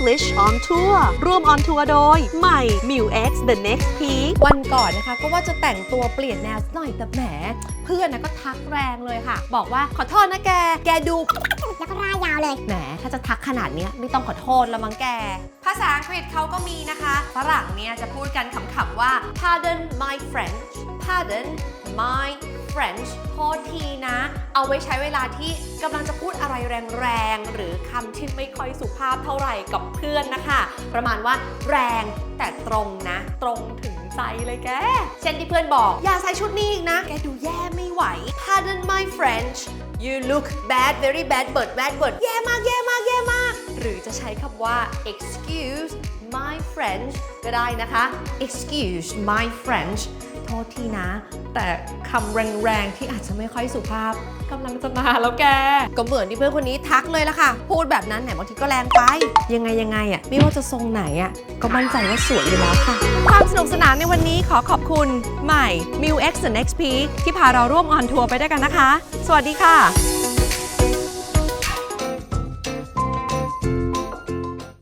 English on Tour ร่วม on tour โดย ใหม่ m i w X The Next Peak วันก่อนนะคะ ก็ว่าจะแต่งตัวเปลี่ยนแนวสักหน่อยแต่แหม เพื่อนนะก็ทักแรงเลยค่ะ บอกว่าขอโทษนะแก แกดู แล้วก็ร่ายยาวเลย แหม ถ้าจะทักขนาดเนี้ยไม่ต้องขอโทษแล้วมั้งแก ภาษาอังกฤษเขาก็มีนะคะ ฝรั่งเนี่ยจะพูดกันขำๆว่า pardon my French pardon my French โทษทีนะ เอาไว้ใช้เวลาที่กำลังจะพูดอะไรแรงๆ หรือคำที่ไม่ค่อยสุภาพเท่าไหร่กับเพื่อนนะคะ ประมาณว่าแรงแต่ตรงนะ ตรงถึงใจเลยแก เช่นที่เพื่อนบอก อย่าใส่ชุดนี้อีกนะ แกดูแย่ไม่ไหว pardon my French you look bad very bad bird bad bird แย่มากแย่มากแย่มาก หรือจะใช้คำว่า excuse my French ก็ได้นะคะ excuse my French โทษทีนะ แต่คำแรงๆที่อาจจะไม่ค่อยสุภาพกำลังจะมาแล้วแก ก็เหมือนที่เพื่อนคนนี้ทักเลยละค่ะ พูดแบบนั้นแหมบางทีก็แรงไป ยังไงยังไงอะไม่ว่าจะทรงไหนอะก็มั่นใจว่าสวยอยู่แล้วค่ะ ความสนุกสนานในวันนี้ขอขอบคุณใหม่ m i w X The Next Peak ที่พาเราร่วมออนทัวร์ไปด้วยกันนะคะ สวัสดีค่ะ